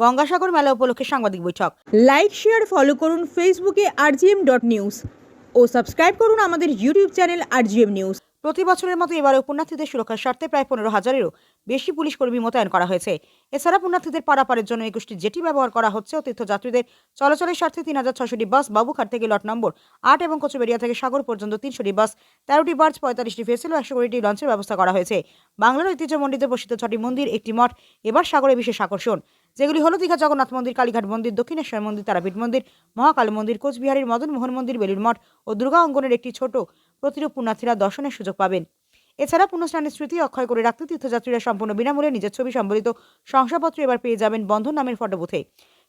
গঙ্গাসাগর মেলা উপলক্ষে সাংবাদিক বৈঠক। লাইক শেয়ার ফলো করুন ফেসবুকে আরজিএম ডট নিউজ ও সাবস্ক্রাইব করুন আমাদের ইউটিউব চ্যানেল আরজিএম নিউজ প্রতি বছরের মতো এবারে পুণ্যার্থীদের সুরক্ষার স্বার্থে প্রায় পনেরো হাজারেরও বেশি পুলিশ কর্মী মোতায়েন করা হয়েছে। এছাড়া পুণ্যার্থীদের পারাপারের জন্য একুশটি জেটি ব্যবহার করা হচ্ছে ও তীর্থযাত্রীদের চলাচলের স্বার্থে তিন হাজার ছশোটি বাস বাবুঘাট থেকে লট নম্বর আট এবং কচুবেড়িয়া থেকে সাগর পর্যন্ত তিনশোটি বাস, তেরোটি বার্জ, পঁয়তাল্লিশটি ভেসেল ও একশো কুড়িটি লঞ্চের ব্যবস্থা করা হয়েছে। বাংলার ঐতিহ্যমণ্ডিত প্রসিদ্ধ ছটি মন্দির, একটি মঠ, এবার সাগরে বিশেষ আকর্ষণ। যেগুলি হলো দীঘা জগন্নাথ মন্দির, কালীঘাট মন্দির, দক্ষিণেশ্বর মন্দির, তারাপীঠ মন্দির, মহাকাল মন্দির, কোচবিহারের মদন মোহন মন্দির বেলুর মঠ ও দুর্গা অঙ্গনের একটি ছোট প্রতিরূপ পুণ্যার্থীরা দর্শনের সুযোগ পাবেন। এছাড়া পুণ্যস্নানের স্মৃতি অক্ষয় করে রাখতে তীর্থযাত্রীরা সম্পূর্ণ বিনামূল্যে নিজের ছবি সম্বলিত শংসাপত্র এবার পেয়ে যাবেন বন্ধন নামের ফটোবুথে।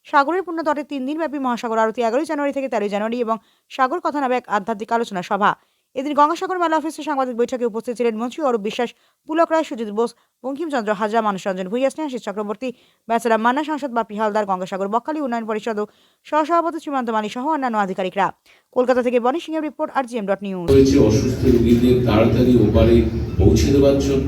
সাগরের পুণ্যতটে তিন দিনব্যাপী মহাসাগর আরতি এগারোই জানুয়ারি থেকে তেরোই জানুয়ারি এবং সাগর কথা নামে এক আধ্যাত্মিক আলোচনা সভা। এদিন গঙ্গাসাগর মেলা অফিসে সাংবাদিক বৈঠকে উপস্থিত ছিলেন মন্ত্রী অরূপ বিশ্বাস, পুলক রায়, সুজিত বোস, বঙ্কিমচন্দ্র হাজরা, মানুষরঞ্জন ভূঁইয়া, স্নেহাশিস চক্রবর্তী বেচারা মান্না, সাংসদ বাপি হালদার, গঙ্গাসাগর বকখালী, উন্নয়ন পরিষদ ও সহসভাপতি সীমান্ত মালী সহ অন্যান্য আধিকারিকরা। কলকাতা থেকে বনি সিংহের report, R GM dot news. অসুস্থ রোগীদের তাড়াতাড়ি ওপারে পৌঁছে দেওয়ার জন্য।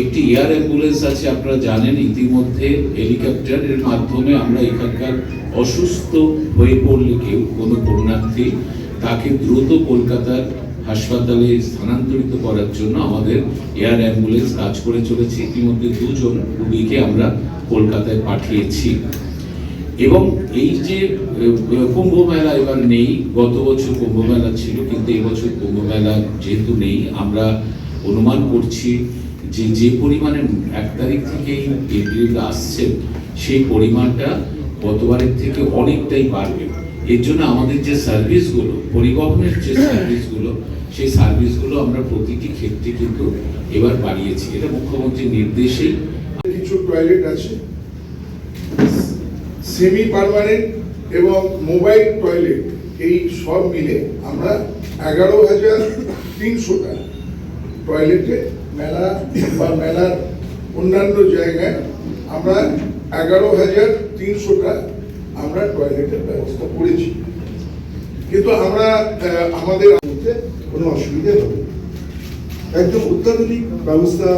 একটি এয়ার অ্যাম্বুলেন্স আছে, আপনারা জানেন, ইতিমধ্যে হেলিকপ্টার এর মাধ্যমে আমরা এখানকার অসুস্থ হয়ে পড়লে কেউ কোনো পুণ্যার্থী তাকে দ্রুত কলকাতার হাসপাতালে স্থানান্তরিত করার জন্য আমাদের এয়ার অ্যাম্বুলেন্স কাজ করে চলেছে। ইতিমধ্যে দুজন রুগীকে আমরা কলকাতায় পাঠিয়েছি। এবং এই যে আহ, কুম্ভ মেলা এবার নেই। গত বছর কুম্ভ মেলা ছিল কিন্তু এবছর কুম্ভ মেলা যেহেতু নেই আমরা অনুমান করছি যে যে পরিমাণে এক তারিখ থেকে এপ্রিল আসছে সেই পরিমাণটা গতবারের থেকে অনেকটাই বাড়বে। এর জন্য আমাদের যে সার্ভিসগুলো পরিবহনের যে সার্ভিসগুলো সেই সার্ভিসগুলো আমরা প্রতিটি ক্ষেত্রে কিন্তু এবার বাড়িয়েছি। এটা মুখ্যমন্ত্রীর নির্দেশেই। কিছু টয়লেট আছে। সেমি পারমানেন্ট এবং মোবাইল টয়লেট এই সব মিলে আমরা এগারো হাজার তিনশোটা টয়লেটে মেলা বা মেলার অন্যান্য জায়গায় আমরা এগারো হাজার তিনশোটা আমরা টয়লেটের ব্যবস্থা করেছি। কিন্তু আমরা আমাদের কোনো অসুবিধে হবে একদম অত্যাধুনিক ব্যবস্থা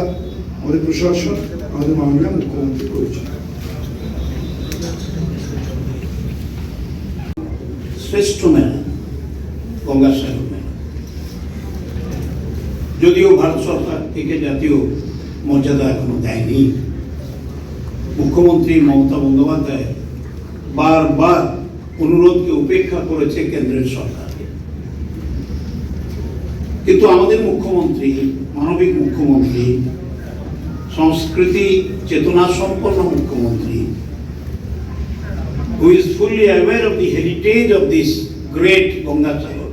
আমাদের প্রশাসন, আমাদের মাননীয় মুখ্যমন্ত্রী করেছেন। শ্রেষ্ঠ মেলা গঙ্গাসাগর মেলা। যদিও ভারত সরকার থেকে জাতীয় মর্যাদা এখনও দেয়নি। মুখ্যমন্ত্রী মমতা বন্দ্যোপাধ্যায় বারবার অনুরোধকে উপেক্ষা করেছে কেন্দ্রের সরকার। কিন্তু আমাদের মুখ্যমন্ত্রী, মানবিক মুখ্যমন্ত্রী, সংস্কৃতি চেতনা সম্পন্ন মুখ্যমন্ত্রী, who is fully aware of the heritage of this great Gangasagar,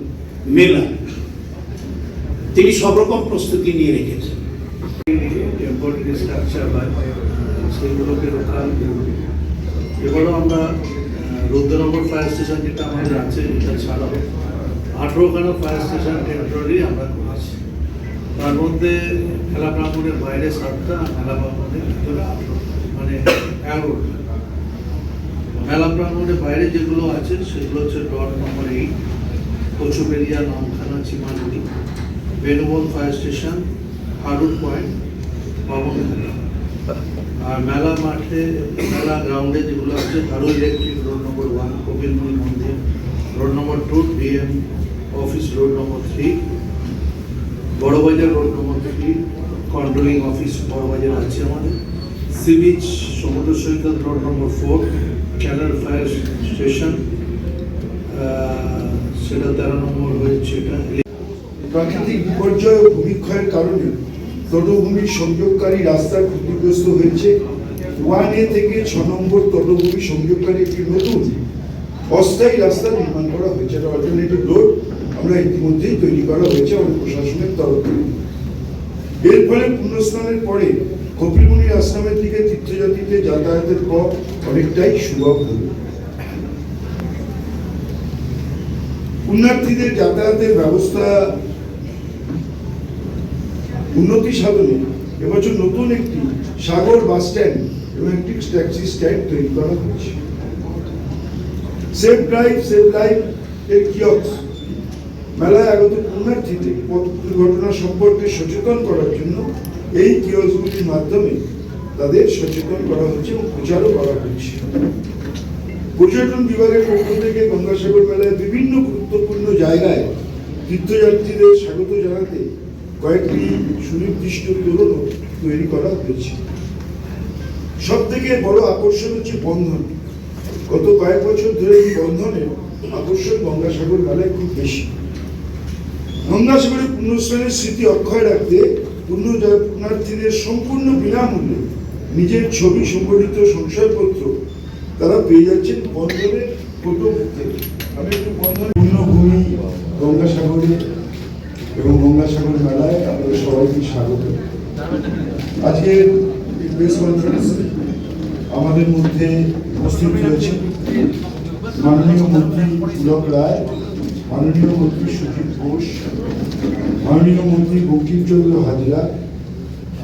মেলা, তিনি সব রকম প্রস্তুতি নিয়ে রেখেছেন। এবারও আমরা রুদ্রনগর ফায়ার স্টেশন যেটা আমাদের আছে, এটা ছাড়াও আঠেরোখানা ফায়ার স্টেশন টেম্পোরারি আমরা করেছি। তার মধ্যে খেলা প্রাঙ্গনের বাইরে সাতটা আর মেলা প্রাঙ্গনের ভিতরে মানে এগারোটা। মেলা প্রাঙ্গনের বাইরে যেগুলো আছে, সেগুলো হচ্ছে dot number eight Kachuberia Namkhana চিমানদি বেনুবল ফায়ার স্টেশন হারুর পয়েন্ট বাবনঘাটা আর মেলা মাঠে, মেলা গ্রাউন্ডে যেগুলো আছে ধারু electric road number one Kapilmuni মন্দির road number two DM office road number three Barabazar road number three controlling office Barabazar আছে আমাদের। সি বিচ সমুদ্র সৈকত road number four canal fire station সেটা তেরো নম্বর হয়েছে এটা। প্রাকৃতিক বিপর্যয় ও ভূমিক্ষয়ের কারণে তটভূমির সংযোগকারী রাস্তা ক্ষতিগ্রস্ত হয়েছে। ওয়ান এ থেকে ছ নম্বর তটভূমি সংযোগকারী একটি নতুন, অস্থায়ী রাস্তা নির্মাণ করা হয়েছে। অল্টারনেটিভ রোড আমরা ইতিমধ্যেই তৈরি করা হয়েছে আমাদের প্রশাসনের এর ফলে পুণ্যস্নানের পরে কপিলমুনির আশ্রমের দিকে যাতায়াতের পথ অনেকটাই পুণ্যার্থীদের যাতায়াতের ব্যবস্থা উন্নতি সাধনে এবছর নতুন একটি সাগর বাস স্ট্যান্ড এবং একটি ট্যাক্সি স্ট্যান্ড তৈরি করা হয়েছে। সেফ ড্রাইভ সেফ লাইফ এর কিয়ক্স মেলায় আগত পুণ্যার্থীদের পথ দুর্ঘটনা সম্পর্কে সচেতন করার জন্য এই কিয়সগুলির মাধ্যমে তাদের সচেতন করা হচ্ছে এবং প্রচারও করা হচ্ছে। পর্যটন বিভাগের পক্ষ থেকে গঙ্গাসাগর মেলায় বিভিন্ন গুরুত্বপূর্ণ জায়গায় তীর্থযাত্রীদের স্বাগত জানাতে কয়েকটি সুনির্দিষ্ট তোরণও তৈরি করা হয়েছে। সব থেকে বড় আকর্ষণ হচ্ছে বন্ধন। গত কয়েক বছর ধরে এই বন্ধনের আকর্ষণ গঙ্গাসাগর মেলায় খুব বেশি। গঙ্গাসাগরের পুণ্যস্নানের স্মৃতি অক্ষয় রাখতে পুণ্যযাত্রীদের সম্পূর্ণ বিনামূল্যে নিজের ছবি সংগঠিত সংশয়পত্র তারা পেয়ে যাচ্ছেন বন্ধনের ফটো থেকে আমি একটু বন্ধন পূর্ণভূমি গঙ্গাসাগরে এবং গঙ্গাসাগর মেলায় আপনাদের সবাইকে স্বাগত। আজকের প্রেস কনফারেন্স আমাদের মধ্যে উপস্থিত রয়েছে মাননীয় মন্ত্রী পুলক রায় মাননীয় মন্ত্রী সুজিত ঘোষ মাননীয় মন্ত্রী বঙ্কিমচন্দ্র হাজরা,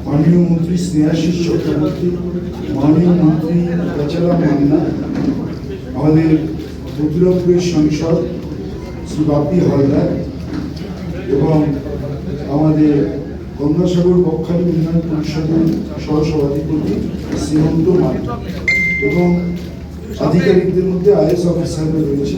মাননীয় মন্ত্রী স্নেহাশিস চক্রবর্তী, মাননীয় মন্ত্রী বেচারা মান্না, আমাদের মথুরাপুরের সাংসদ শ্রী বাপি হালদার এবং আমাদের গঙ্গাসাগর বকখালি উন্নয়ন পরিষদের সহসভাধিপতি শ্রীমন্ত মান্না এবং আধিকারিকদের মধ্যে আইএস অফিসাররা রয়েছে।